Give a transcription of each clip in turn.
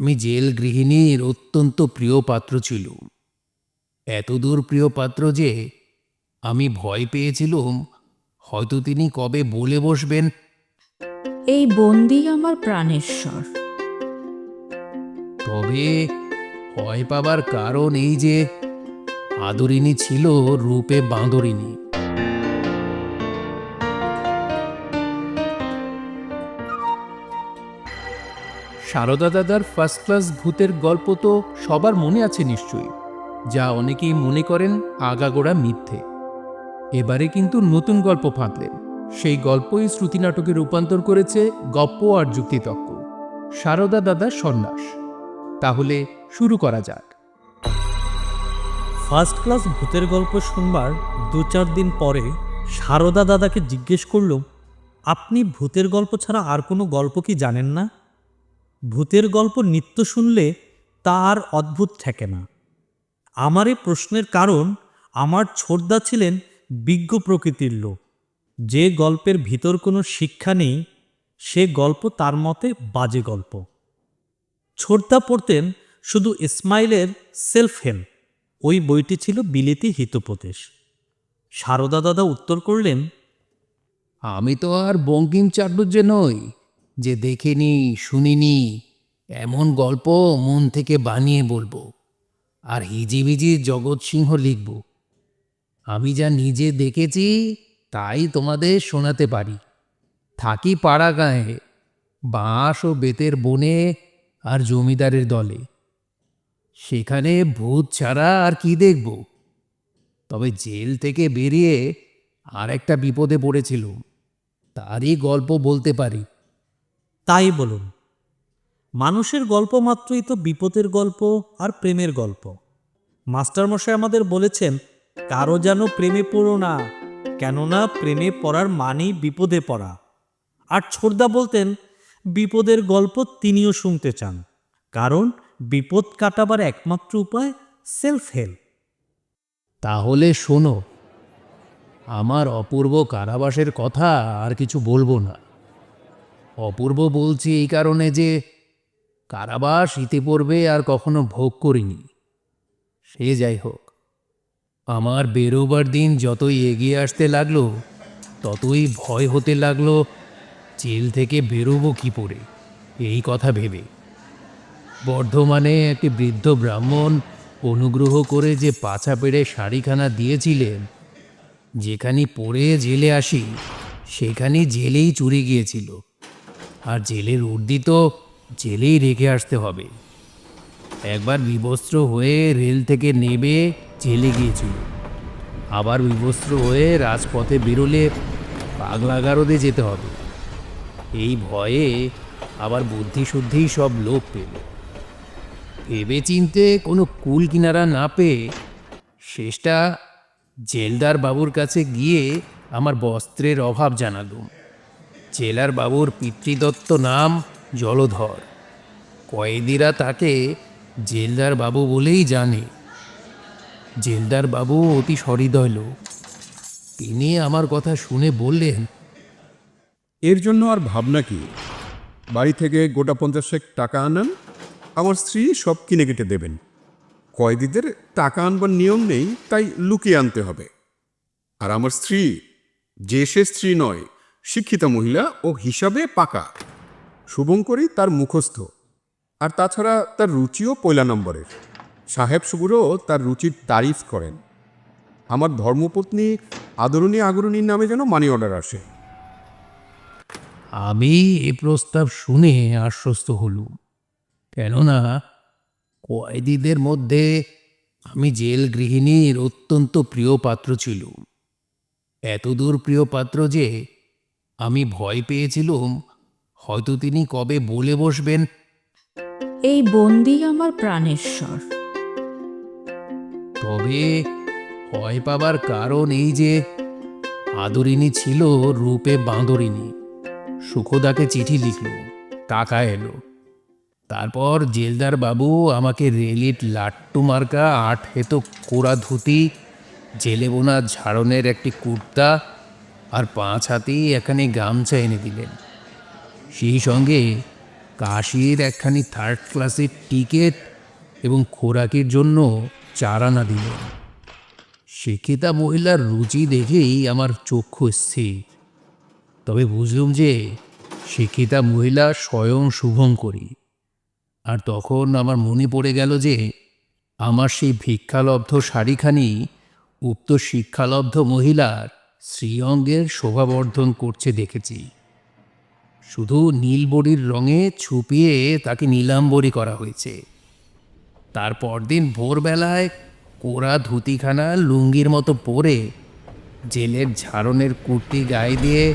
আমি জেল গৃহিণীর অত্যন্ত প্রিয় পাত্র ছিল এতদূর প্রিয় পাত্র যে আমি ভয় পেয়েছিলুম হয়তো তিনি কবে বলে বসবেন। এই বন্দি আমার প্রাণেশ্বর তবে ভয় পাবার কারণ এই যে আদরিনী ছিল রূপে বাঁদরিনী সারদা দাদার ফার্স্ট ক্লাস ভূতের গল্প তো সবার মনে আছে নিশ্চয়ই, যা অনেকেই মনে করেন আগাগোড়া মিথ্যে। এবারে কিন্তু নতুন গল্প ফাঁদলেন। সেই গল্পই শ্রুতি নাটকে রূপান্তর করেছে গপ্প আর যুক্তিতক্ক। সারদা দাদার সন্ন্যাস। তাহলে শুরু করা যাক। ফার্স্ট ক্লাস ভূতের গল্প শুনবার দু চার দিন পরে সারদা দাদাকে জিজ্ঞেস করল, আপনি ভূতের গল্প ছাড়া আর কোনো গল্প কি জানেন না? ভূতের গল্প নিত্য শুনলে তা আর অদ্ভুত ঠেকে না। আমার এই প্রশ্নের কারণ, আমার ছোটদা ছিলেন বিজ্ঞ প্রকৃতির লোক। যে গল্পের ভিতর কোনো শিক্ষা নেই, সে গল্প তার মতে বাজে গল্প। ছোটদা পড়তেন শুধু ইসমাইলের সেলফ হেল্প ওই বইটি ছিল বিলেতি হিতোপদেশ। সারদা দাদা উত্তর করলেন, আমি তো আর বঙ্কিম চাটুর্যে নই। যে দেখিনি শুনিনি এমন গল্প মন থেকে বানিয়ে বলব। আর হিজিবিজি জগৎ সিংহ লিখব। আমি যা নিজে দেখেছি, তাই তোমাদের শোনাতে পারি। থাকি পাড়া গায়ে, বাঁশ ও বেতের বনে আর জমিদারের দলে। সেখানে ভূত ছাড়া আর কি দেখব? তবে জেল থেকে বেরিয়ে আর একটা বিপদে পড়েছিল তারই গল্প বলতে পারি। তাই বলুন, মানুষের গল্প মাত্রই তো বিপদের গল্প আর প্রেমের গল্প। মাস্টারমশাই আমাদের বলেছেন, কারও যেন প্রেমে পড়ো না, কেননা প্রেমে পড়ার মানেই বিপদে পড়া। আর ছোটদা বলতেন, বিপদের গল্প তিনিও শুনতে চান, কারণ বিপদ কাটাবার একমাত্র উপায় সেলফ হেল্প তাহলে শোনো, আমার অপূর্ব কারাবাসের কথা আর কিছু বলব না। অপূর্ব বলছি এই কারণে যে কারাবাস ইতিপূর্বে আর কখনো ভোগ করিনি। সে যাই হোক, আমার বেরোবার দিন যতই এগিয়ে আসতে লাগল, ততই ভয় হতে লাগল, জেল থেকে বেরোবো কি পড়ে এই কথা ভেবে। বর্ধমানে একটি বৃদ্ধ ব্রাহ্মণ অনুগ্রহ করে যে পাছা পেড়ে শাড়িখানা দিয়েছিলেন, যেখানে পরে জেলে আসি, সেখানে জেলেই চুরি গিয়েছিল। আর জেলের উর্দি তো জেলেই রেখে আসতে হবে। একবার বিবস্ত্র হয়ে রেল থেকে নেবে জেলে গিয়েছিল। আবার বিবস্ত্র হয়ে রাজপথে বেরোলে পাগলাগারদে যেতে হবে। এই ভয়ে আবার বুদ্ধিশুদ্ধিই সব লোক পেল। ভেবে চিনতে কোনো কুল কিনারা না পেয়ে শেষটা জেলদার বাবুর কাছে গিয়ে আমার বস্ত্রের অভাব জানালুম জেলার বাবুর পিতৃদত্ত নাম জলধর। কয়েদিরা তাকে জেলদার বাবু বলেই জানে। জেলদার বাবু অতি সহৃদয় লোক। তিনি আমার কথা শুনে বললেন, এর জন্য আর ভাবনা কি? বাড়ি থেকে গোটা পঞ্চাশেক টাকা আনান, আমার স্ত্রী সব কিনে কেটে দেবেন। কয়েদিদের টাকা আনবার নিয়ম নেই, তাই লুকিয়ে আনতে হবে। আর আমার স্ত্রী, যে সে স্ত্রী নয় শিক্ষিতা মহিলা ও হিসাবে পাকা। শুভঙ্করী তার মুখস্থ। আর তাছাড়া তার রুচিও পয়লা নম্বরের। সাহেব সুগুরও তার রুচির তারিফ করেন। আমার ধর্মপত্নী আদরণী আগরণীর নামে যেন মানি অর্ডার আসে। আমি এ প্রস্তাব শুনে আশ্বস্ত হলুম। কেননা কয়েদিদের মধ্যে আমি জেল গৃহিণীর অত্যন্ত প্রিয় পাত্র ছিল এতদূর প্রিয় পাত্র যে আমি ভয় পেয়েছিলুম হয়তো তিনি কবে বলে বসবেন। এই বন্দি আমার প্রাণেশ্বর। তবে ভয় পাবার কারণ এই যে আদরিনী ছিল রূপে বাঁদরিনী সুখদাকে চিঠি লিখল টাকা এলো। তারপর জেলদার বাবু আমাকে রেলিট লাট্টু মার্কা আট হেতো কোড়া ধুতি জেলে বোনা ঝাড়নের একটি কুর্তা আর পাঁচ হাতি এখানে গামছা এনে দিলেন। সেই সঙ্গে কাশির একখানি থার্ড ক্লাসের টিকিট এবং খোরাকের জন্য চার আনা দিলেন শিক্ষিতা মহিলার রুচি দেখেই আমার চক্ষু স্থির। তবে বুঝলুম যে শিক্ষিতা মহিলা স্বয়ং শুভঙ্করী আর তখন আমার মনে পড়ে গেল যে আমার সেই ভিক্ষালব্ধ শাড়িখানি উক্ত শিক্ষালব্ধ মহিলার শ্রীঅঙ্গের শোভাবর্ধন করছে দেখেছি। শুধু নীলবরির রঙে ছুপিয়ে তাকে নীলাম্বরী করা হয়েছে। তার পরদিন ভোরবেলায় কোরা ধুতিখানা লুঙ্গির মতো পরে জেলের ঝাড়নের কুর্তি গায়ে দিয়ে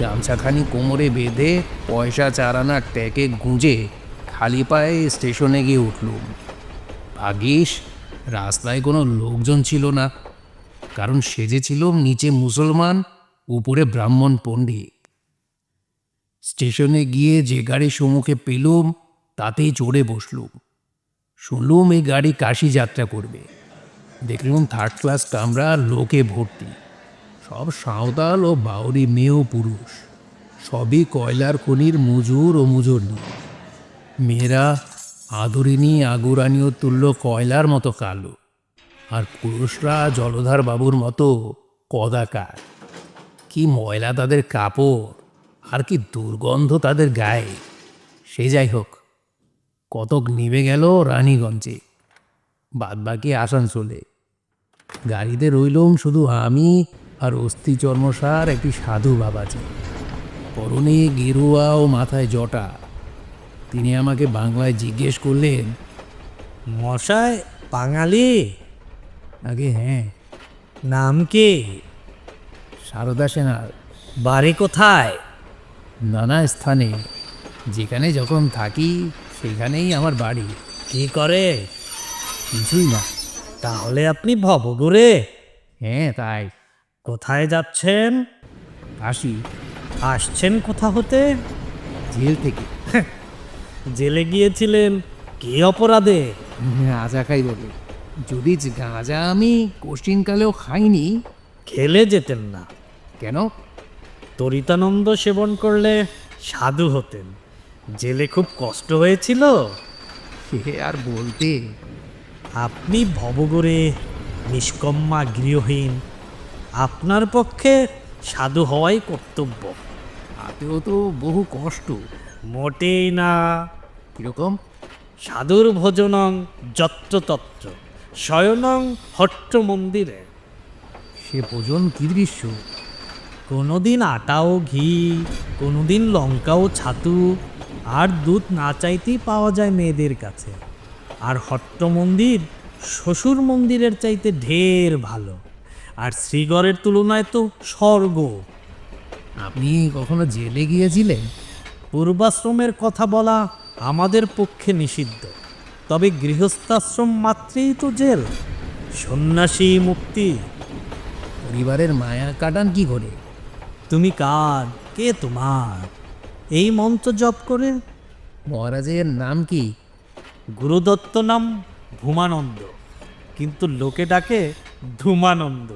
গামছাখানি কোমরে বেঁধে পয়সা চারানা ট্যাকে গুঁজে খালি পায়ে স্টেশনে গিয়ে উঠলুম। ভাগিস রাস্তায় কোনো লোকজন ছিল না। কারণ সেজেছিলুম নিচে মুসলমান, উপরে ব্রাহ্মণ পণ্ডিত। স্টেশনে গিয়ে যে গাড়ি সম্মুখে পেলুম, তাতেই চড়ে বসলুম। শুনলুম এই গাড়ি কাশি যাত্রা করবে। দেখলুম থার্ড ক্লাস কামরা লোকে ভর্তি। সব সাঁওতাল ও বাউরি মেয়ে ও পুরুষ। সবই কয়লার খনির মজুর ও মুজুরনি মেয়েরা, আদরিনী আগুরানীয় তুল্য কয়লার মতো কালো। আর পুরুষরা জলধার বাবুর মতো কদাকার। কি ময়লা তাদের কাপড়, আর কি দুর্গন্ধ তাদের গায়ে। সে যাই হোক, কতক নিভে গেল রানীগঞ্জে। বাদবাকি আসানসোলে। গাড়িতে রইলুম শুধু আমি আর অস্থি চর্মসার একটি সাধু বাবাজি। পরনে গেরুয়া ও মাথায় জটা। তিনি আমাকে বাংলায় জিজ্ঞেস করলেন মশায় বাঙালি? আগে হ্যাঁ। নাম কি? সারদা সেনার। বাড়ি কোথায়? নানা স্থানে। যেখানে যখন থাকি সেখানেই আমার বাড়ি। কি করে? কিছুই না। তাহলে আপনি ভবগুরে হ্যাঁ তাই। কোথায় যাচ্ছেন? আসি। আসছেন কোথা হতে? জেল থেকে। জেলে গিয়েছিলেন। কি অপরাধে? গাঁজা খাই বলে। যদি গাঁজা আমি কোশ্চিনকালেও খাইনি খেলে যেতেন না। কেন? তরিতানন্দ সেবন করলে সাধু হতেন। জেলে খুব কষ্ট হয়েছিল। সে আর বলতে? আপনি ভবগরে নিষ্কম্মা গৃহহীন আপনার পক্ষে সাধু হওয়াই কর্তব্য। তাতেও তো বহু কষ্ট। মোটেই না। কীরকম? সাধুর ভোজনং যত্রতত্র। শয়নং হট্ট মন্দিরে সে ভোজন কী দৃশ্য? কোনোদিন আটা ও ঘি কোনোদিন লঙ্কা ও ছাতু আর দুধ না চাইতেই পাওয়া যায় মেয়েদের কাছে। আর হট্ট মন্দির শ্বশুর মন্দিরের চাইতে ঢের ভালো আর শ্রীগড়ের তুলনায় তো স্বর্গ। আপনি কখনো জেলে গিয়েছিলেন? পূর্বাশ্রমের কথা বলা আমাদের পক্ষে নিষিদ্ধ। তবে গৃহস্থাশ্রম মাত্রেই তো জেল। সন্ন্যাসী মুক্তি। পরিবারের মায়া কাটান কি করে? তুমি কার? কে তোমার? এই মন্ত্র জপ করে মহারাজের নাম কি? গুরুদত্ত নাম ভূমানন্দ। কিন্তু লোকে ডাকে ধূমানন্দ।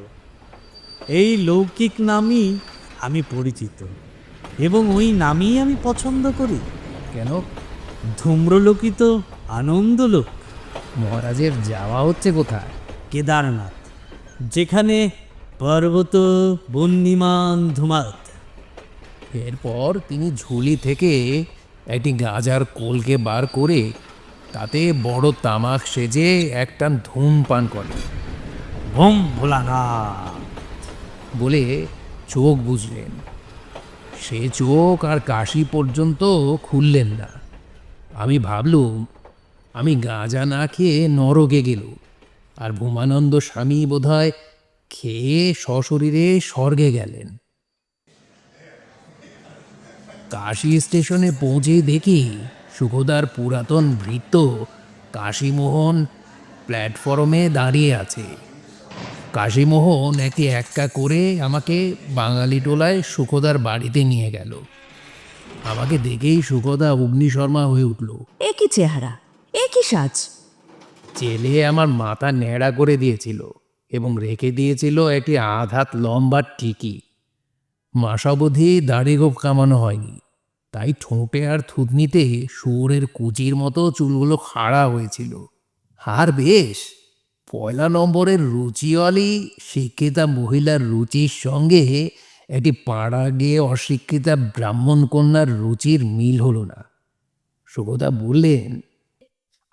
এই লৌকিক নামই আমি পরিচিত এবং ওই নামই আমি পছন্দ করি। কেন? ধূম্রলোকিত আনন্দলোক। মহারাজের যাওয়া হচ্ছে কোথায়? কেদারনাথ যেখানে পর্বত বন্যিমান ধুমাত। এরপর তিনি ঝুলি থেকে একটি গাঁজার কোলকে বার করে তাতে বড় তামাক সেজে একটা ধূমপান করে। ভোম ভোলানা বলে চোখ বুঝলেন। সে চোখ আর কাশি পর্যন্ত খুললেন না। আমি ভাবলুম আমি গাঁজা না খেয়ে নরকে গেল আর ভূমানন্দ স্বামী বোধহয় খেয়ে সশরীরে স্বর্গে গেলেন। কাশি স্টেশনে পৌঁছে দেখি সুখদার পুরাতন ভৃত্য কাশীমোহন প্ল্যাটফর্মে দাঁড়িয়ে আছে। কাশীমোহন একে এক্কা করে আমাকে বাঙালি টোলায় সুখদার বাড়িতে নিয়ে গেল। আমাকে দেখেই সুখদা অগ্নিশর্মা হয়ে উঠল। একই চেহারা? এ কি সাজ? চেলে আমার মাথা ন্যাড়া করে দিয়েছিল এবং রেখে দিয়েছিল একটি আধাত লম্বা টিকি। মাসাবধি দাড়ি গোপ কামানো হয়নি। তাই ঠোঁটে আর থুতনিতে শুয়োরের কুচির মতো চুলগুলো খাড়া হয়েছিল। আর বেশ, পয়লা নম্বরের রুচিওয়ালি শিক্ষিতা মহিলার রুচির সঙ্গে একটি পাড়া গিয়ে অশিক্ষিতা ব্রাহ্মণ কন্যার রুচির মিল হলো না। সুগতা বললেন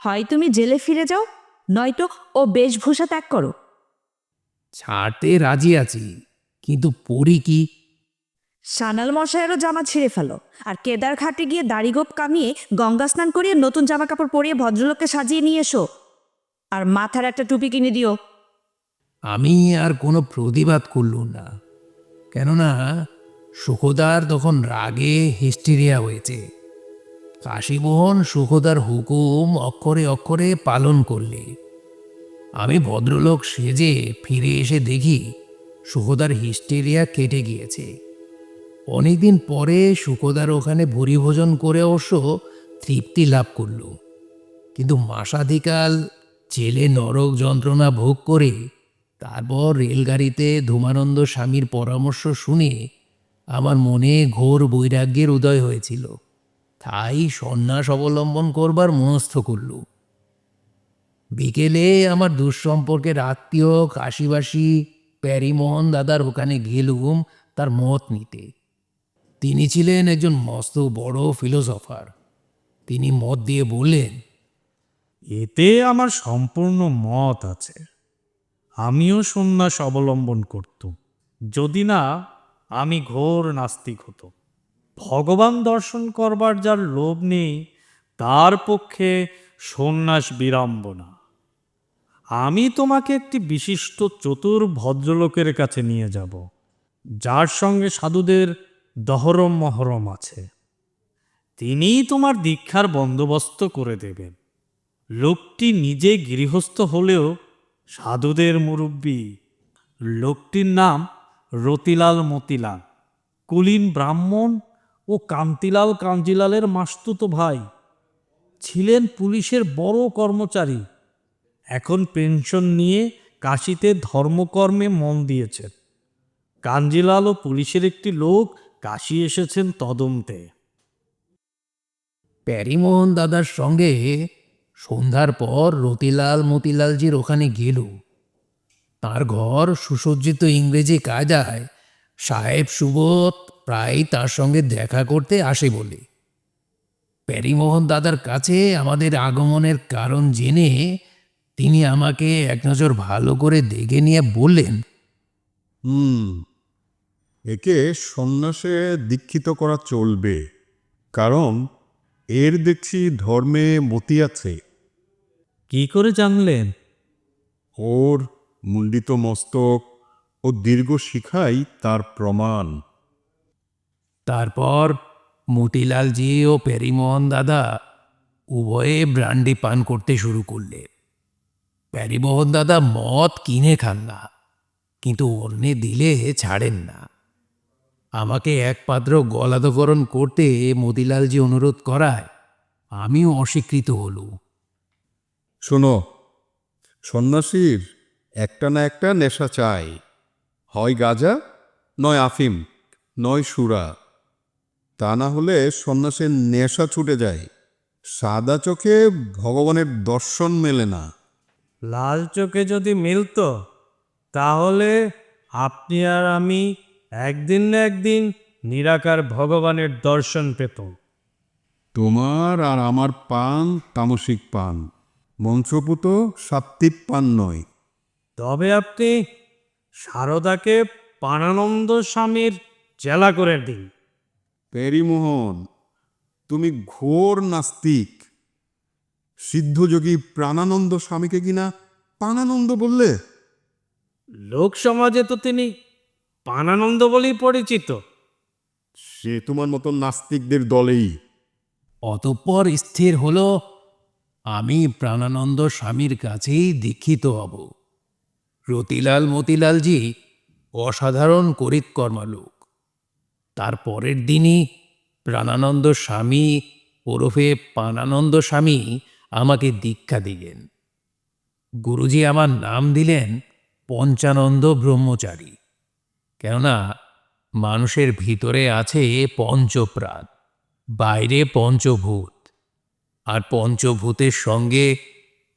হয় তুমি জেলে ফিরে যাও নয়তো ও বেশভূষা ত্যাগ করো। ছাড়তে রাজি আছি কিন্তু পড়ি কি? সানাল মশাইয়েরও জামা ছিঁড়ে ফেলো আর কেদার ঘাটে গিয়ে দাড়িগোপ কামিয়ে গঙ্গা স্নান করিয়ে নতুন জামা কাপড় পরিয়ে ভদ্রলোককে সাজিয়ে নিয়ে এসো আর মাথার একটা টুপি কিনে দিও। আমি আর কোনো প্রতিবাদ করলুম না কেননা সুখদার তখন রাগে হিস্টেরিয়া হয়েছে। কাশীমোহন সুখদার হুকুম অক্ষরে অক্ষরে পালন করলে। আমি ভদ্রলোক সেজে ফিরে এসে দেখি সুখদার হিস্টেরিয়া কেটে গিয়েছে। অনেকদিন পরে সুখদার ওখানে ভুরিভোজন করে অবশ্য তৃপ্তি লাভ করল। কিন্তু মাসাধিকাল, জেলে নরক যন্ত্রণা ভোগ করে, তারপর রেলগাড়িতে ধুমানন্দ স্বামীর পরামর্শ শুনে আমার মনে ঘোর বৈরাগ্যের উদয় হয়েছিল। তাই সন্ন্যাস অবলম্বন করবার মনস্থ করল। বিকেলে আমার দুঃসম্পর্কের আত্মীয়, কাশিবাসী, প্যারিমোহন দাদার ওখানে গেলুম তার মত নিতে। তিনি ছিলেন একজন মস্ত বড় ফিলোসফার। তিনি মত দিয়ে বললেন, এতে আমার সম্পূর্ণ মত আছে। আমিও সন্ন্যাস অবলম্বন করতুম। যদি না, আমি ঘোর নাস্তিক হতো ভগবান দর্শন করবার যার লোভ নেই, তার পক্ষে সন্ন্যাস বিড়ম্বনা। আমি তোমাকে একটি বিশিষ্ট চতুর ভদ্রলোকের কাছে নিয়ে যাব, যার সঙ্গে সাধুদের দহরম মহরম আছে। তিনিই তোমার দীক্ষার বন্দোবস্ত করে দেবেন। লোকটি নিজে গৃহস্থ হলেও সাধুদের মুরব্বী। লোকটির নাম রতিলাল মতিলাল, কুলীন ব্রাহ্মণ ও কান্তিলাল কাঞ্জিলালের মাস্তুতো ভাই ছিলেন পুলিশের বড় কর্মচারী। এখন পেনশন নিয়ে কাশিতে ধর্মকর্মে মন দিয়েছেন। কাঞ্জিলাল ও পুলিশের একটি লোক, কাশি এসেছেন তদন্তে। প্যারিমোহন দাদার সঙ্গে সন্ধ্যার পর রতিলাল মতিলালজির ওখানে গেল। তার ঘর সুসজ্জিত ইংরেজি কায়দায়, সাহেব সুবোধ প্রায় তার সঙ্গে দেখা করতে আসে বলে। প্যারিমোহন দাদার কাছে আমাদের আগমনের কারণ জেনে তিনি আমাকে এক নজর ভালো করে দেখে নিয়ে বললেন হুম একে সন্ন্যাসে দীক্ষিত করা চলবে কারণ এর দেখছি ধর্মে মতি আছে। কি করে জানলেন? ওর মুন্ডিত মস্তক ও দীর্ঘ শিখাই তার প্রমাণ। তারপর মতিলালজি ও প্যারিমোহন দাদা উভয়ে ব্রান্ডি পান করতে শুরু করলে। প্যারিমোহন দাদা মদ কিনে খান না, কিন্তু অন্যে দিলে ছাড়েন না। আমাকে এক পাত্র গলাধকরণ করতে মতিলালজি অনুরোধ করায়, আমিও অস্বীকৃত হলুম। শোনো, সন্ন্যাসীর একটা না একটা নেশা চাই। হয় গাজা, নয় আফিম, নয় সুরা। তা না হলে সন্ন্যাসের নেশা ছুটে যায়। সাদা চোখে ভগবানের দর্শন মেলে না। লাল চোখে যদি মিলতো তাহলে আপনি আর আমি একদিন না একদিন নিরাকার ভগবানের দর্শন পেত তোমার আর আমার পান তামসিক পান মঞ্চপুত সাত্বিক পান নয়। তবে আপনি সারদাকে পানানন্দ স্বামীর জেলা করে দিন। প্যারিমোহন তুমি ঘোর নাস্তিক। সিদ্ধযোগী প্রাণানন্দ স্বামীকে কিনা পানানন্দ বললে? লোক সমাজে তো তিনি পানানন্দ বলেই পরিচিত। সে তোমার মতো নাস্তিকদের দলেই। অতঃপর স্থির হলো আমি প্রাণানন্দ স্বামীর কাছেই দীক্ষিত হব। রতিলাল মতিলালজি অসাধারণ করিতকর্মা লোক তার পরের দিনই প্রাণানন্দ স্বামী ওরফে পানানন্দ স্বামী আমাকে দীক্ষা দিলেন। গুরুজি আমার নাম দিলেন পঞ্চানন্দ ব্রহ্মচারী। কেননা মানুষের ভিতরে আছে পঞ্চপ্রাণ, বাইরে পঞ্চভূত। আর পঞ্চভূতের সঙ্গে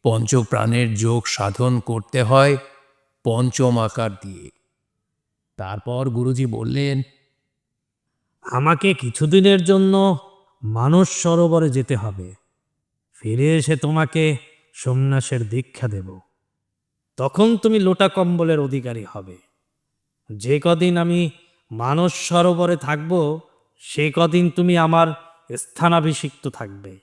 পঞ্চপ্রাণের যোগ সাধন করতে হয় পঞ্চম আকার দিয়ে। তারপর গুরুজি বললেন আমাকে কিছুদিনের জন্য মানস সরোবরে যেতে হবে। ফিরে এসে তোমাকে সন্ন্যাসের দীক্ষা দেব। তখন তুমি লোটা কম্বলের অধিকারী হবে। যে কদিন আমি মানস সরোবরে থাকব, সে কদিন তুমি আমার স্থানাভিষিক্ত থাকবে।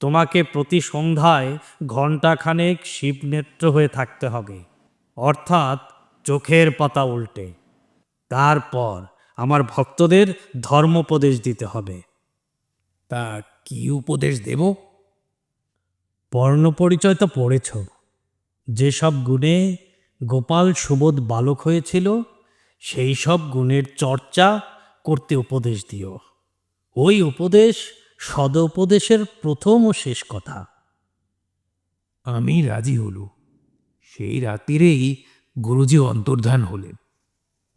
তোমাকে প্রতি সন্ধ্যায় ঘণ্টাখানেক শিবনেত্র হয়ে থাকতে হবে। অর্থাৎ চোখের পাতা উল্টে। তারপর আমার ভক্তদের ধর্মোপদেশ দিতে হবে। তা কি উপদেশ দেব? বর্ণ পরিচয় তো পড়েছ। যেসব গুণে গোপাল সুবোধ বালক হয়েছিল সেই সব গুণের চর্চা করতে উপদেশ দিও। ওই উপদেশ সদ উপদেশের প্রথম ও শেষ কথা। আমি রাজি হলু সেই রাত্রিরেই গুরুজি অন্তর্ধান হলেন।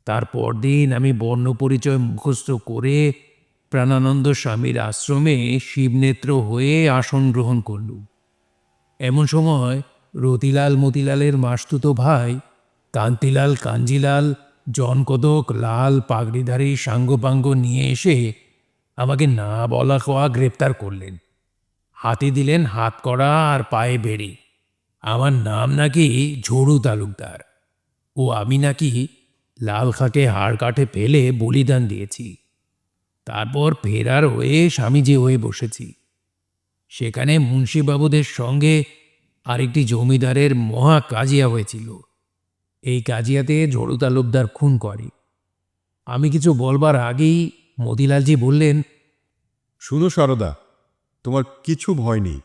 তারপর দিন আমি বর্ণ পরিচয় মুখস্থ করে প্রাণানন্দ স্বামীর আশ্রমে শিবনেত্র হয়ে আসন গ্রহণ করলুম। এমন সময় রতিলাল মতিলালের মাসতুতো ভাই, কান্তিলাল কাঞ্জিলাল, জনকদক লাল পাগড়িধারী সাঙ্গপাঙ্গ নিয়ে এসে আমাকে না বলা কোয়া গ্রেপ্তার করলেন। হাতে দিলেন হাত করা আর পায়ে বেড়ে। আমার নাম নাকি ঝড়ু তালুকদার। ও আমি নাকি লাল খাকে হাড় কাঠে ফেলে বলিদান দিয়েছি। তারপর ফেরার হয়ে স্বামীজি হয়ে বসেছি। সেখানে মুন্সিবাবুদের সঙ্গে আরেকটি জমিদারের মহা কাজিয়া হয়েছিল। এই কাজিয়াতে ঝড়ু তালুকদার খুন করে। আমি কিছু বলবার আগেই মতিলালজি বললেন, শুনো সারদা, তোমার কিছু ভয় নেই।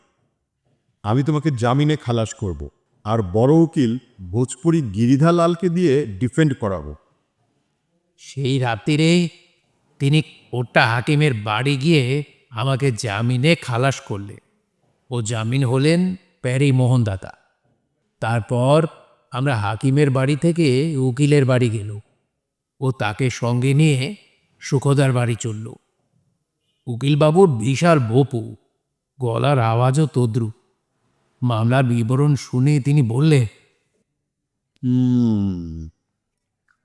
আমি তোমাকে জামিনে খালাস করব, আর বড় উকিল ভোজপুরি গিরিধা লালকে দিয়ে ডিফেন্ড করাবো। সেই রাত্রিরে তিনি কোট্টা হাকিমের বাড়ি গিয়ে আমাকে জামিনে খালাস করলে ও জামিন হলেন প্যারি মোহনদাতা। তারপর আমরা হাকিমের বাড়ি থেকে উকিলের বাড়ি গেল ও তাকে সঙ্গে নিয়ে সুখদার বাড়ি চলল উকিলবাবুর বিশাল বপু, গলার আওয়াজও তদ্রু মামলার বিবরণ শুনে তিনি বললে হুম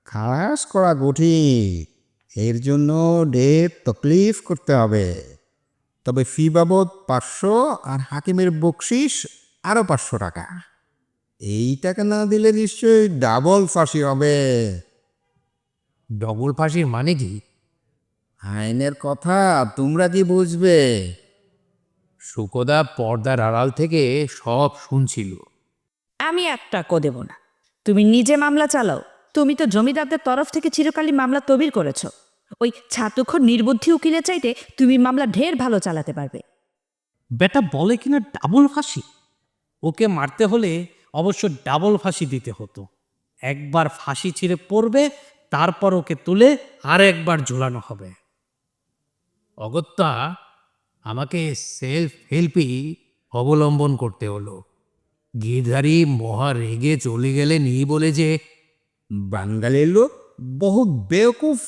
খালাস করা কঠিন এর জন্য ডেট তকলিফ করতে হবে। তবে ফি বাবদ পাঁচশো আর হাকিমের বকশিস আরও পাঁচশো টাকা। এই টাকা না দিলে নিশ্চয়ই ডাবল ফাঁসি হবে। ডবল ফাঁসির মানে কি? আইনের কথা তোমরা কি বুঝবে? সুকদা পর্দার আড়াল থেকে সব শুনছিল। আমি এক টাকাও দেব না। তুমি নিজে মামলা চালাও। তুমি তো জমিদারদের তরফ থেকে চিরকালই মামলা তবির করেছ। ওই ছাতুক্ষর নির্বুদ্ধি উকিলের চাইতে তুমি মামলা ঢের ভালো চালাতে পারবে। বেটা বলে কিনা ডাবল ফাঁসি? ওকে মারতে হলে অবশ্য ডাবল ফাঁসি দিতে হতো। একবার ফাঁসি ছিঁড়ে পড়বে, তারপর ওকে তুলে আর একবার ঝোলানো হবে। অগত্যা, আমাকে সেলফ হেল্পই অবলম্বন করতে হলো। গিরধারী মহা রেগে চলে গেলেন এই বলে যে বাঙালি লোক বহুত বেওকুফ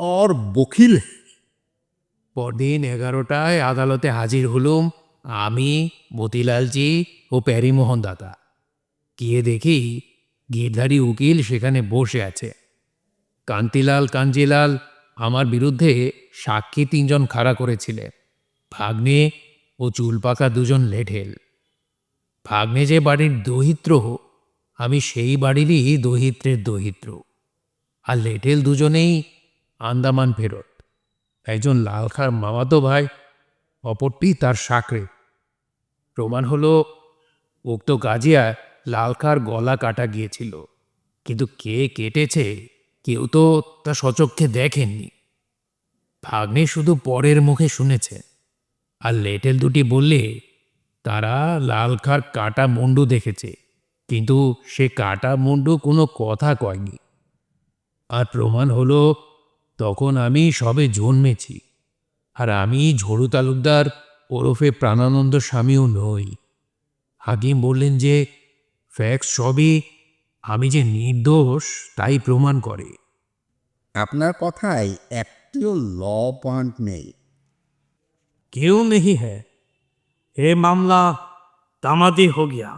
আর বকিল পরদিন এগারোটায় আদালতে হাজির হলুম আমি, মতিলালজি ও প্যারিমোহন দাদা গিয়ে দেখি গিরধারী উকিল সেখানে বসে আছে। কান্তিলাল, কাঞ্জিলাল আমার বিরুদ্ধে সাক্ষী তিনজন খাড়া করেছিলেন। ভাগ্নে ও চুলপাকা দুজন লেঠেল। ভাগ্নে যে বাড়ির দহিত্র আমি সেই বাড়িরই দহিত্রের দহিত্র। আর লেটেল দুজনেই আন্দামান ফেরত। একজন লালখার মামাতো ভাই, অপরটি তার সাকরে। প্রমাণ হলো, উক্ত গাজিয়া লালখার গলা কাটা গিয়েছিল। কিন্তু কে কেটেছে, কেউ তো তা সচক্ষে দেখেননি। ভাগ্নে শুধু পরের মুখে শুনেছে। আর লেটেল দুটি বললে, তারা লালখার কাটা মুন্ডু দেখেছে। কিন্তু সে কাটা মুন্ডু কোনো কথা কয়নি আর প্রমাণ হলো তখন আমি সবে জন্মেছি আর আমি ঝড়ু তালুকদার ওরফে প্রাণানন্দ স্বামীও নই হাকিম বললেন যে ফ্যাক্স সবই আমি যে নির্দোষ তাই প্রমাণ করে আপনার কথায় একটিও ল পয়েন্ট নেই क्यों नहीं है ये मामला दामादी हो गया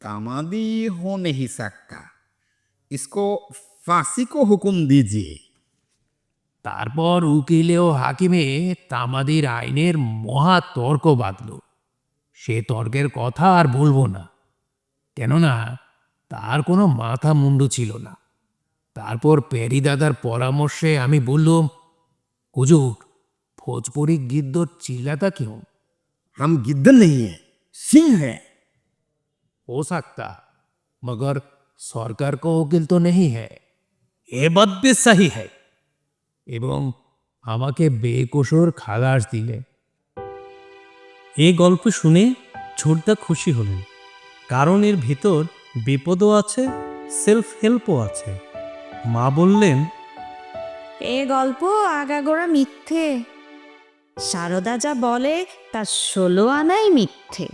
दामादी हो नहीं सकता इसको फांसी को हुक्म दीजिए তারপর উকিলে ও হাকিমে তামাদির আইনের মহা তর্ক বাঁধল সে তর্কের কথা আর বলবো না কেননা তার কোনো মাথা মুন্ডু ছিল না তারপর প্যারি দাদার পরামর্শে আমি বললুম হুজুর ভোজপুরি গিদ্দ চিল্লাতা কেউ हम गिद्ध नहीं है सिंह है हो सकता मगर सरकार को वकील तो नहीं है ये बात भी सही है এবং আমাকে বেকসুর খালাস দিলে এই গল্প শুনে ছোটদা খুশি হলেন কারণ এর ভিতর বিপদও আছে সেলফ হেল্পও আছে মা বললেন এ গল্প আগাগোড়া মিথ্যে সারদা যা বলে তা ষোলো আনাই মিথ্যে